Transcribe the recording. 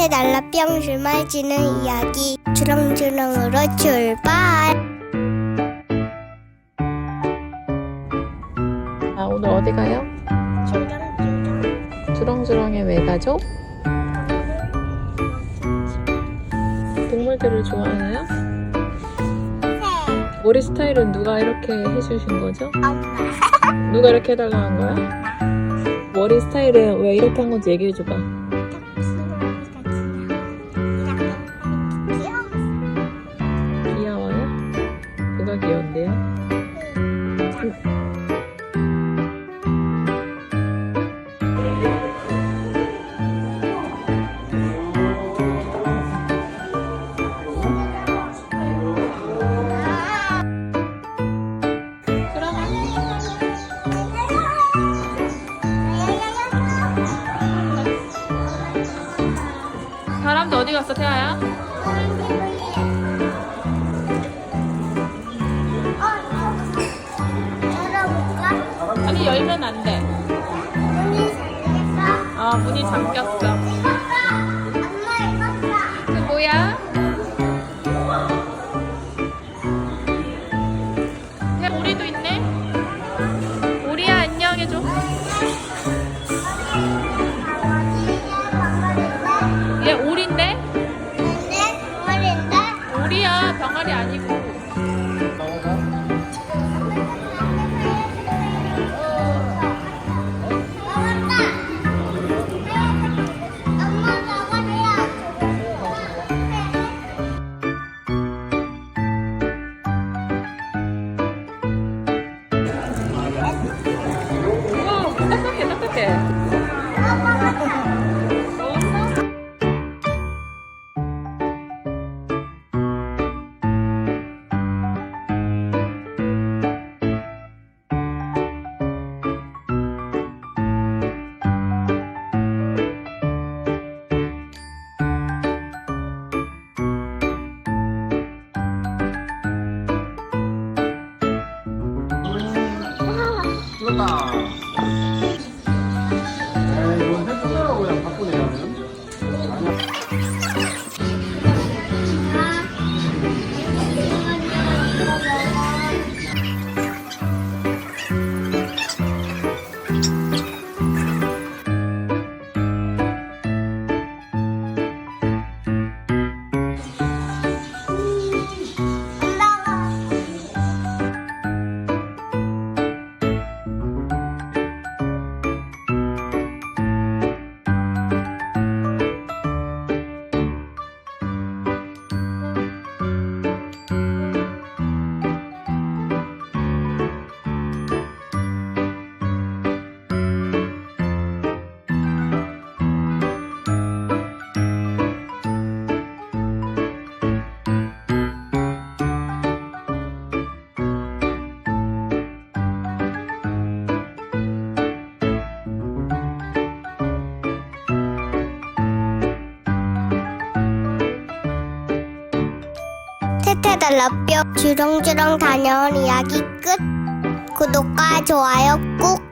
태태 날라병 주말지는 이야기 주렁주렁으로 출발 아, 오늘 어디 가요? 주렁주렁 주렁주렁에 왜 가죠? 동물들을 좋아하나요? 머리 스타일은 누가 이렇게 해주신 거죠? 엄마 누가 이렇게 해달라 한 거야? 머리 스타일은 왜 이렇게 한 건지 얘기해줘봐. 누가 귀여운데요? 바람도 어디 갔어, 태아야? 열면 안 돼. 문이 잠겼어? 아, 문이 잠겼어. 딱딱해, 딱딱해. 죽었다. 태태 달라뼈. 주렁주렁 다녀온 이야기 끝. 구독과 좋아요 꾹